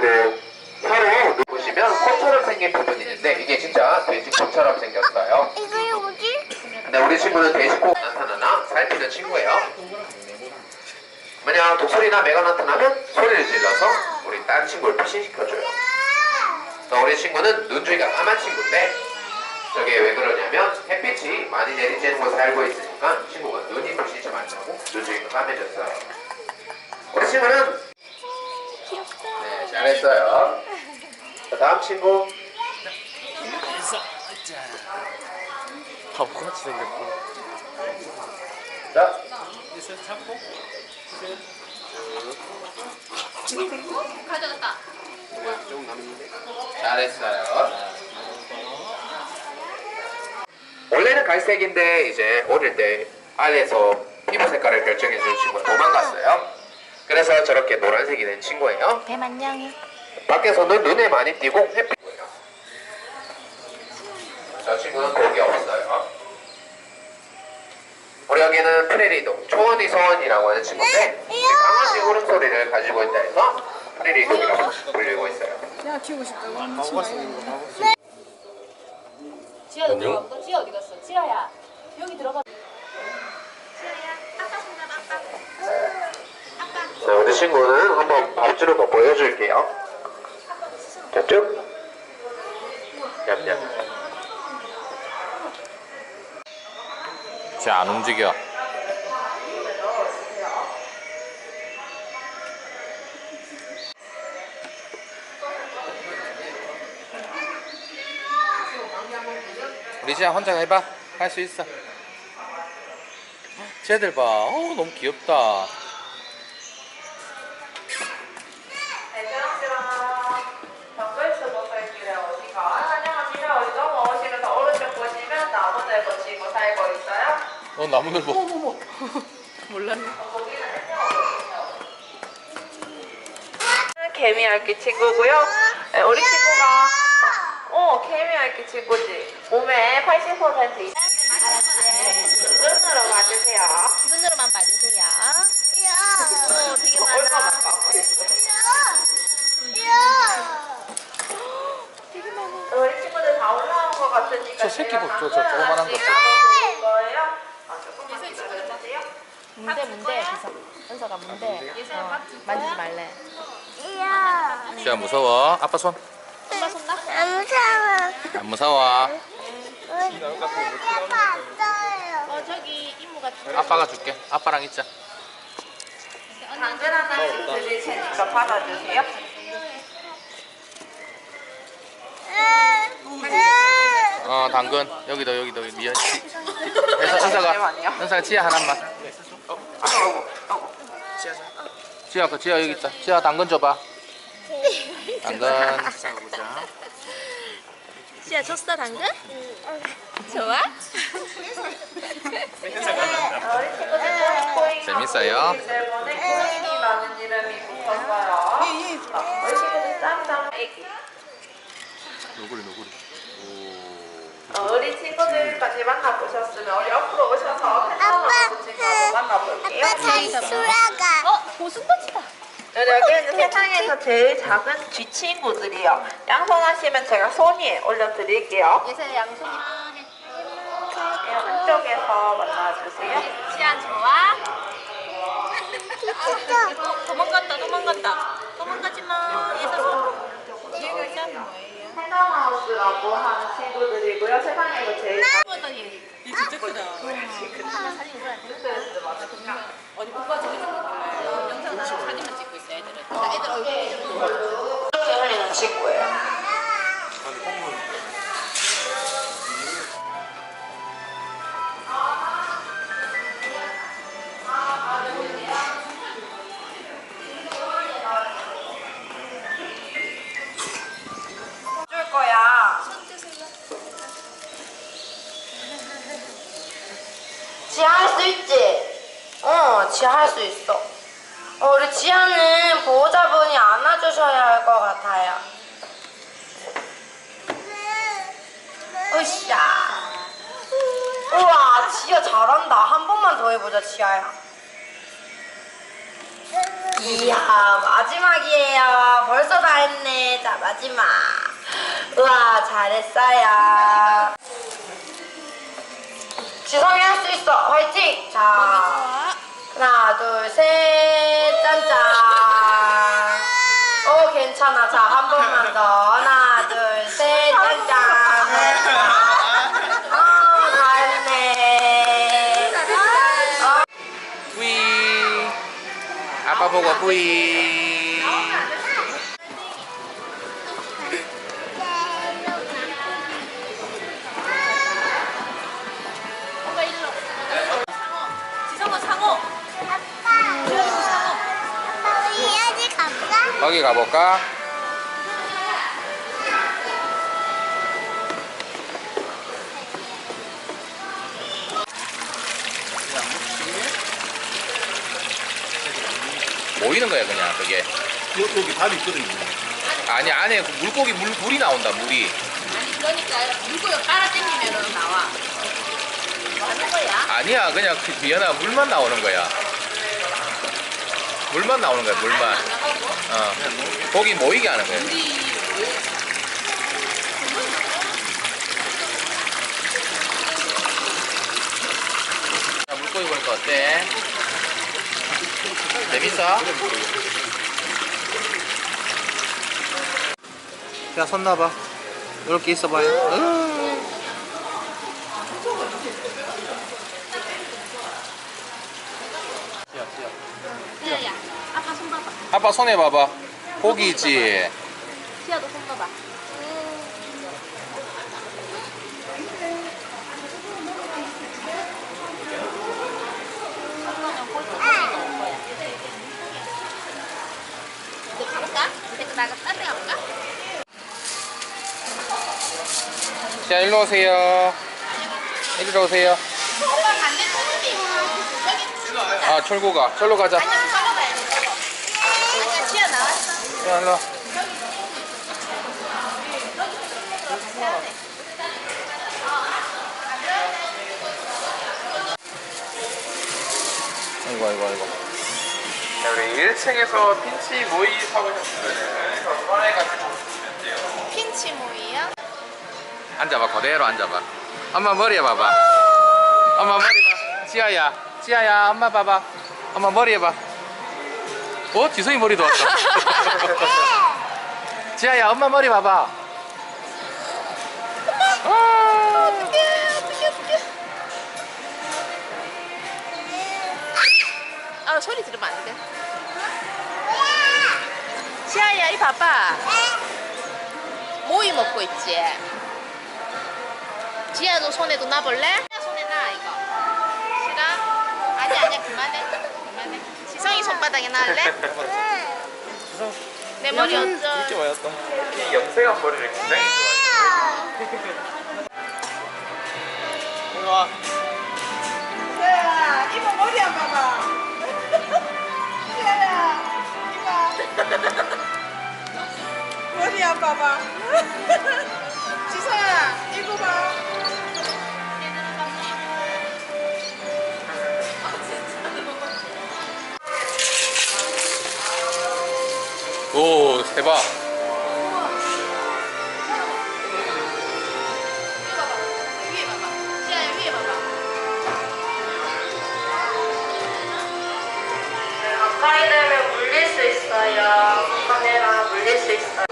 그래가지고 혀로 눈 보시면 코처럼 생긴 부분이 있는데 이게 진짜 돼지 코처럼 생겼어요. 이거 뭐지? 근데 우리 친구는 돼지코 나타나나 살피는 친구예요. 만약 독소리나 매가 나타나면 소리를 질러서 우리 딴 친구를 피신시켜줘요. 또 우리 친구는 눈주위가 까만 친구인데 저게 왜 그러냐면 햇빛이 많이 내리쬐는 곳에 알고 있으니까 친구가 눈이 부시지 말라고 눈주위가 까매졌어요. 우리 친구는 네 잘했어요. 자, 다음 친구 바보같이 생겼고 자 가져갔다. 잘했어요. 원래는 갈색인데 이제 어릴 때 알에서 피부 색깔을 결정해준 친구가 도망갔어요. 그래서 저렇게 노란색이 된 친구예요. 뱀 안녕. 밖에서는 눈에 많이 띄고 햇빛이고요. 저 친구는 독이 없어요. 우리 여기는 프레리독 초원이 서원이라고 하는 친구인데 강아지 울음소리를 가지고 있다 해서 프레리독이라고 불리고 있어요. 바보가 생긴 거 바보 지아도 들어갔어? 지아 어디 갔어? 지아야. 여기 들어가. 자, 우리 친구는 한번 밥 주는 거 보여줄게요. 자, 쭉. 냠냠. 쟤안 움직여 우리 지아 혼자 해봐 할 수 있어 쟤들 봐 어우 너무 귀엽다 정글스 모서길에 어디가 환영합니다. 우리 너무 오시면서 오른쪽 보시면 나무들 거치고 살고 어 나무늘보 개미 알기 친구고요. 네, 우리 친구가 어 개미 알기 친구지. 몸에 80% 이상 눈으로 봐주세요. 눈으로만 봐주세요. 어, 되게 많아. 우리 친구들 다 올라온 것 같으니까 저 새끼 뭐, 저- 조그만한 거. 하나씩 나눠드릴 거예요. 아, 조금만 기다려주세요. 문대 문대 비서. 은서가 문대. 어, 만지지 말래. 이야. 지아 무서워 아빠 손안 손나 손나. 안 무서워. 무서워 아빠 안 떠요. 어 저기 이모가. 아빠가 줄게 아빠랑 있자 당근 하나씩 드릴 테니까 받아주세요. 어 당근 여기도 여기도 그래서 은서가 잠시만요. 은서가 지아 하나만 지아 그 지아 여기 있다 지아 당근 줘봐 당근 지아 줬어 당근? 좋아? 재밌어요? 쌈쌈 애기. 노구리 노구리 어, 우리 친구들까지 만나보셨으면 우리 옆으로 오셔서 팬덤하고 친구하고 만나볼게요. 아빠 다시 돌아가. 어 고슴도치다. 여기는 세상에서 제일 작은 쥐 친구들이요. 양손 하시면 제가 손 위에 올려드릴게요. 예슬 양손이. 네, 한쪽에서 만나주세요. 지아 좋아? 어, 도망간다 도망간다. 도망가지 마. 손. 얘가 뭐예요? 팬덤하우스라고 하는 친구들이 세상에서 제일 얘 진짜 크다. 사진 찍어야 돼. 어디 못 가서 지? 어, 지하 할 수 있어. 어, 우리 지하는 보호자분이 안아주셔야 할 것 같아요. 으쌰. 우와, 지하 잘한다. 한 번만 더 해보자, 지하야. 이야 마지막이에요. 벌써 다 했네. 자 마지막. 우와 잘했어요. 지성이 할 수 있어. 화이팅. 자 하나 둘 셋 짠짠. 오 괜찮아. 자 한 번만 더. 하나 둘 셋 짠짠. 어, 다 했네. 어. 뿌이. 아빠 보고 뿌이. 거기 가볼까? 모이는 거야 그냥 그게 여, 여기 답이 있거든요. 아니 안에 그 물고기 물, 물이 나온다 물이 아니 그러니까 물고기 깔아 당기면 나와. 뭐 하는 거야? 아니야 그냥 그 비연아 물만 나오는 거야 물만 나오는 거야 물만 어 고기 모이게 하는 거야 자, 물고기 보니까 어때? 재밌어? 야, 손 놔봐. 이렇게 있어봐요. 으. 야야 아빠 손 봐봐. 아빠 손에 봐봐. 고기 있지? 시아도 손 봐봐. 자, 일로 오세요. 이리로 오세요. 오빠 반대 손이 여기 아, 철구가. 절로 가자. 아니야 저거 봐야 돼 저거 아니야 시아 나왔어 자, 일로. 아이고, 아이고, 아이고. 자, 우리 1층에서 핀치 모이 사오셨으면 전화해가지고 오시면 돼요. 핀치 모이야? 앉아봐 그대로 앉아봐 엄마 머리 해봐봐 엄마 머리 봐 지아야 지아야 엄마 봐봐 엄마 머리 해봐 어? 지성이 머리도 왔어 지아야 엄마 머리 봐봐. 아, 어떡해 어떡해 어떡해. 아 소리 들으면 안돼. 시아야 이 봐봐. 모이 먹고 있지? 지아도 손에도 놔볼래? 손에 놔 이거. 싫어? 아니야 아니야 그만해 이 손바닥에 놔할래? 내 머리 어쩌 이 염색한 머리를 굉장히 좋아해 야, 이모 머리 한 봐봐. 야, 이모. 머리 한 봐봐. 대박 위에 봐봐 지아야 위에 봐봐 가까이 되면 물릴 수 있어요.